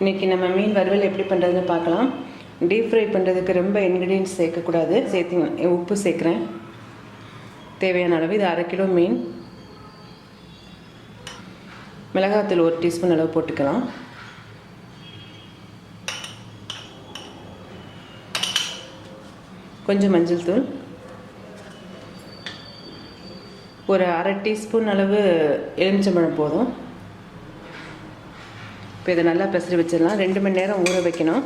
இன்றைக்கி நம்ம மீன் வறுவல் எப்படி பண்ணுறதுன்னு பார்க்கலாம். டீப் ஃப்ரை பண்ணுறதுக்கு ரொம்ப இன்க்ரீடியன்ஸ் சேர்க்கக்கூடாது. சேர்த்து உப்பு சேர்க்குறேன். தேவையான அளவு இது அரை கிலோ மீன். மிளகாத்தூள் ஒரு டீஸ்பூன் அளவு போட்டுக்கலாம். கொஞ்சம் மஞ்சள் தூள். ஒரு அரை டீஸ்பூன் அளவு எலுமிச்சம்பழம் போதும். இப்போ இதை நல்லா பிசறி வச்சிடலாம். ரெண்டு மணி நேரம் ஊற வைக்கணும்.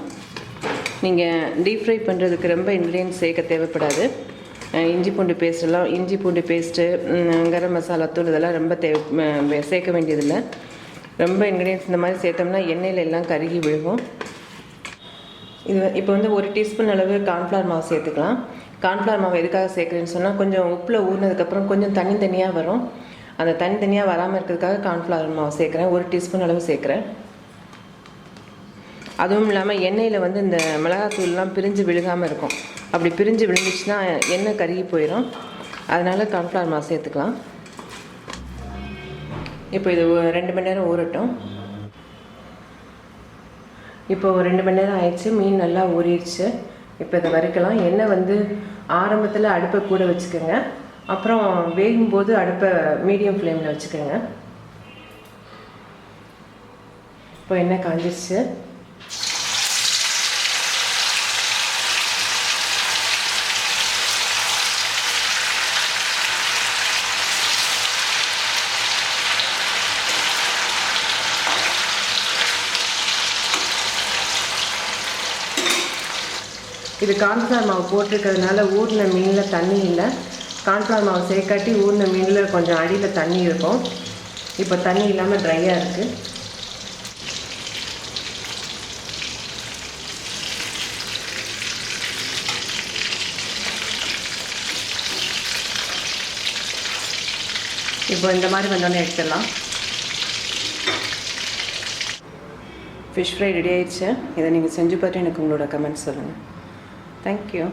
நீங்கள் டீப் ஃப்ரை பண்ணுறதுக்கு ரொம்ப இன்க்ரீடியன்ஸ் சேர்க்க தேவைப்படாது. இஞ்சி பூண்டு பேஸ்ட் எல்லாம் இஞ்சி பூண்டு பேஸ்ட்டு கரம் மசாலா தூள் இதெல்லாம் ரொம்ப தேவை சேர்க்க வேண்டியதில்லை. ரொம்ப இன்க்ரீடியன்ஸ் இந்த மாதிரி சேர்த்தோம்னா எண்ணெயில் எல்லாம் கருகி விழுகும். இது இப்போ வந்து ஒரு டீஸ்பூன் அளவு கார்ன்ஃப்ளவர் மாவு சேர்த்துக்கலாம். கார்ன்ஃப்ளவர் மாவு எதுக்காக சேர்க்குறேன்னு சொன்னால் கொஞ்சம் உப்பில் ஊறினதுக்கப்புறம் கொஞ்சம் தனி தனியாக வரும். அந்த தனி தனியாக வராமல் இருக்கிறதுக்காக கார்ன்ஃப்ளவர் மாவு சேர்க்குறேன். ஒரு டீஸ்பூன் அளவு சேர்க்குறேன். அதுவும் இல்லாமல் எண்ணெயில் வந்து இந்த மிளகாத்தூள்லாம் பிரிஞ்சு விழுகாமல் இருக்கும். அப்படி பிரிஞ்சு விழுந்துச்சுன்னா எண்ணெய் கருகி போயிடும் அதனால் கார்ன்ஃப்ளவர் மாவு சேர்த்துக்கலாம். இப்போ இது ரெண்டு மணி நேரம் ஊறட்டும். இப்போ ஒரு ரெண்டு மணி நேரம் ஆயிடுச்சு. மீன் நல்லா ஊறிடுச்சு. இப்போ இதை வறுக்கலாம். எண்ணெய் வந்து ஆரம்பத்தில் அடுப்பை கூட வச்சுக்கோங்க. அப்புறம் வேகும்போது அடுப்பை மீடியம் ஃப்ளேமில் வச்சுக்கோங்க. இப்போ எண்ணெய் காஞ்சிருச்சு. இது கார்ன்ஃப்ளவர் மாவு போட்டிருக்கிறதுனால ஊறின மீனில் தண்ணி இல்லை. கார்ன்ஃப்ளவர் மாவு சேர்க்காட்டி ஊறின மீனில் கொஞ்சம் அடியில் தண்ணி இருக்கும். இப்போ தண்ணி இல்லாமல் ட்ரையாக இருக்குது இப்போ இந்த மாதிரி வந்தோடனே எடுத்துடலாம். ஃபிஷ் ஃப்ரை ரெடி ஆயிடுச்சு. இதை நீங்கள் செஞ்சு பார்த்து எனக்கு உங்களோட கமெண்ட்ஸ் சொல்லுங்கள் Thank you.